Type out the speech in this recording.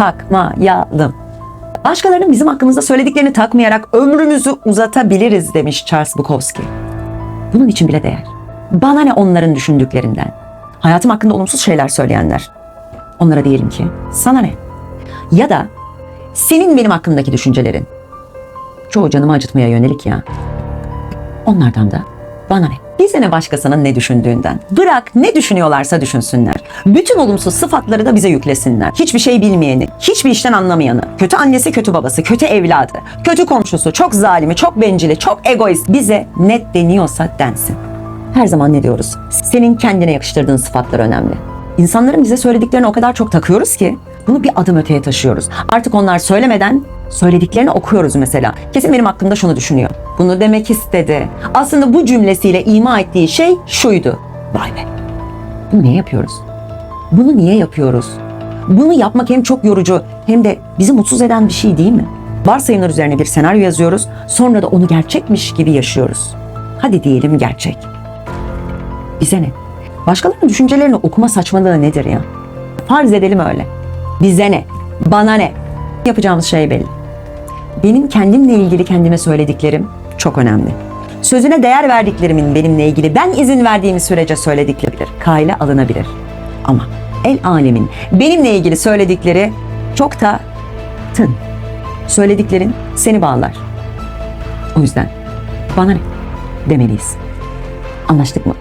takmayalım. Başkalarının bizim hakkımızda söylediklerini takmayarak ömrümüzü uzatabiliriz demiş Charles Bukowski. Bunun için bile değer. Bana ne onların düşündüklerinden. Hayatım hakkında olumsuz şeyler söyleyenler. Onlara diyelim ki sana ne? Ya da senin benim hakkımdaki düşüncelerin. Çoğu canımı acıtmaya yönelik ya. Onlardan da bana ne? Bize ne başkasının ne düşündüğünden. Bırak ne düşünüyorlarsa düşünsünler. Bütün olumsuz sıfatları da bize yüklesinler. Hiçbir şey bilmeyeni, hiçbir işten anlamayanı, kötü annesi, kötü babası, kötü evladı, kötü komşusu, çok zalimi, çok bencili, çok egoist bize ne deniyorsa densin. Her zaman ne diyoruz? Senin kendine yakıştırdığın sıfatlar önemli. İnsanların bize söylediklerini o kadar çok takıyoruz ki bunu bir adım öteye taşıyoruz. Artık onlar söylemeden söylediklerini okuyoruz mesela. Kesin benim hakkımda şunu düşünüyor. Bunu demek istedi. Aslında bu cümlesiyle ima ettiği şey şuydu. Vay be. Bunu niye yapıyoruz? Bunu niye yapıyoruz? Bunu yapmak hem çok yorucu hem de bizi mutsuz eden bir şey değil mi? Varsayımlar üzerine bir senaryo yazıyoruz, sonra da onu gerçekmiş gibi yaşıyoruz. Hadi diyelim gerçek. Bize ne? Başkalarının düşüncelerini okuma saçmalığı nedir ya? Farz edelim öyle. Bize ne? Bana ne? Yapacağımız şey belli. Benim kendimle ilgili kendime söylediklerim çok önemli. Sözüne değer verdiklerimin benimle ilgili ben izin verdiğim sürece söyledikleri kayla alınabilir. Ama el alemin benimle ilgili söyledikleri çok da tın. Söylediklerin seni bağlar. O yüzden bana ne demeliyiz. Anlaştık mı?